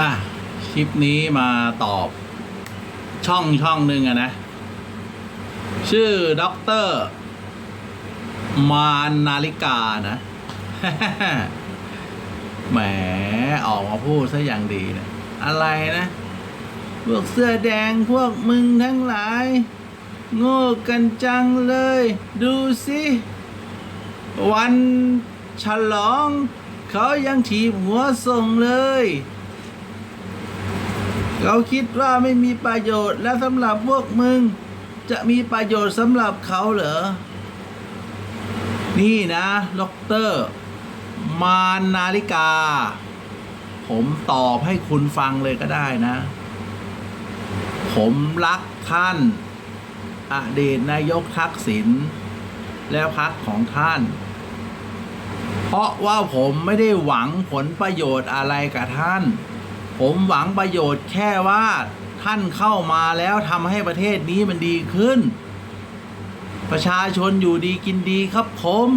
อะคลิปนี้มาตอบช่องช่องหนึ่งอะนะ ชื่อด็อกเตอร์ มานนาฬิกานะ แหมออกมาพูดซะอย่างดีนะ อะไรนะ พวกเสื้อแดงพวกมึงทั้งหลาย โง่กันจังเลย ดูสิ วันฉลอง เขายังถีบหัวส่งเลย เขาคิดว่าไม่มีประโยชน์และสำหรับพวกมึง จะมีประโยชน์สำหรับเขาเหรอ นี่นะด็อกเตอร์ มานนาฬิกา ผมตอบให้คุณฟังเลยก็ได้นะ ผมรักท่าน อดีตนายกทักษิณและพักของท่าน เพราะว่าผมไม่ได้หวังผลประโยชน์อะไรกับท่าน ผมหวังประโยชน์แค่ว่าท่านเข้ามาแล้วทำให้ประเทศนี้มันดีขึ้น ประชาชนอยู่ดีกินดีครับผม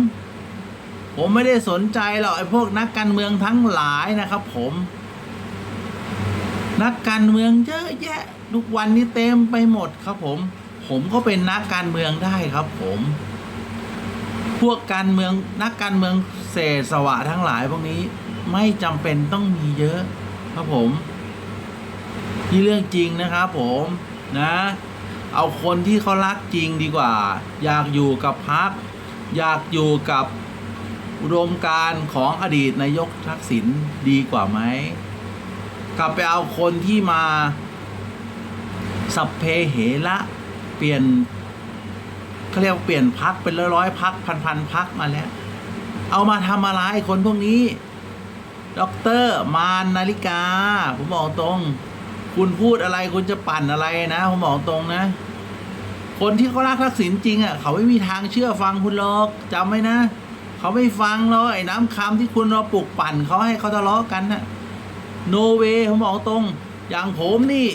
ผมไม่ได้สนใจหรอกไอ้พวกนักการเมืองทั้งหลายนะครับผม นักการเมืองเยอะแยะทุกวันนี้เต็มไปหมดครับผม ผมก็เป็นนักการเมืองได้ครับผม พวกการเมืองนักการเมืองเศษสวะทั้งหลายพวกนี้ไม่จำเป็นต้องมีเยอะ ครับผมนี่เรื่องจริงนะครับผมนะ เอาคนที่เขารักจริงดีกว่า อยากอยู่กับพัก อยากอยู่กับอุดมการของอดีตนายกทักษิณดีกว่าไหมกลับไปเอาคนที่มาสัพเพเหระเปลี่ยนเขาเรียกเปลี่ยนพักเป็นร้อยร้อยๆพักพันพันๆพักมาแล้ว เอามาทำอะไรคนพวกนี้ ด็อกเตอร์มานนาฬิกา ผมบอกตรง คุณพูดอะไรคุณจะปั่นอะไรนะ ผมบอกตรงนะ คนที่เขารักทักษิณจริงอะเขาไม่มีทางเชื่อฟังคุณหรอกจำไว้นะ เขาไม่ฟังหรอกไอ้น้ำคำที่คุณเราปลุกปั่นเขาให้เขาทะเลาะกันนะโนเวผมบอกตรง อย่างผมนี่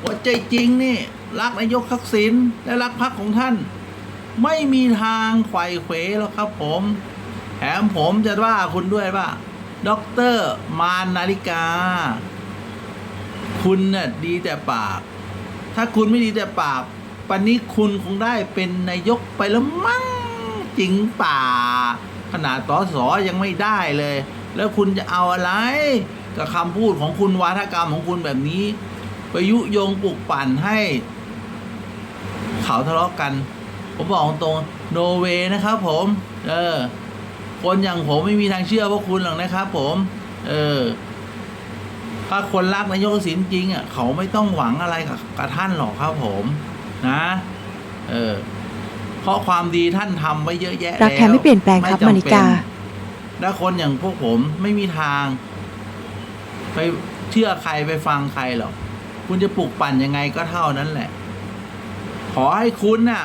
หัวใจจริงนี่ รักนายกทักษิณและรักพรรคของท่าน ไม่มีทางไขว่เขวหรอกครับผมแถมผมจะว่าคุณด้วยว่า ด็อกเตอร์มานนาฬิกา คุณน่ะดีแต่ปาก ถ้าคุณไม่ดีแต่ปากปันนี้คุณคงได้เป็นนายกไปแล้วมั้งจริงป่า ขนาดตอสอยังไม่ได้เลย แล้วคุณจะเอาอะไร กับคำพูดของคุณวาทกรรมของคุณแบบนี้ไปยุยงปลุกปั่นให้ เขาทะเลาะกัน ผมบอกตรงโนเวนะครับผม เออ คนอย่างผมไม่มีทางเชื่อพวกคุณหรอกนะครับผม เออ ถ้าคนรักนายกทักษิณจริงอะเขาไม่ต้องหวังอะไรกับกับท่านหรอกครับผม นะ เออ เพราะความดีท่านทำไว้เยอะแยะรักแท้ไม่เปลี่ยนแปลงครับไจำมานิกาและคนอย่างพวกผมไม่มีทาง ไปเชื่อใครไปฟังใครหรอก คุณจะปลุกปั่นยังไงก็เท่านั้นแหละ ขอให้คุณน่ะ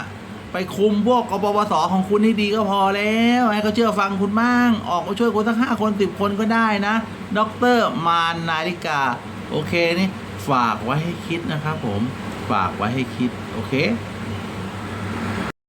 ไปคุมพวกกบปสของคุณให้ดีก็พอแล้วให้เขาเชื่อฟังคุณบ้าง ออกมาช่วยคุณสักห้าคนสิบคนก็ได้นะด็อกเตอร์มานนาฬิกา โอเคนี่ฝากไว้ให้คิดนะครับผม ฝากไว้ให้คิด โอเค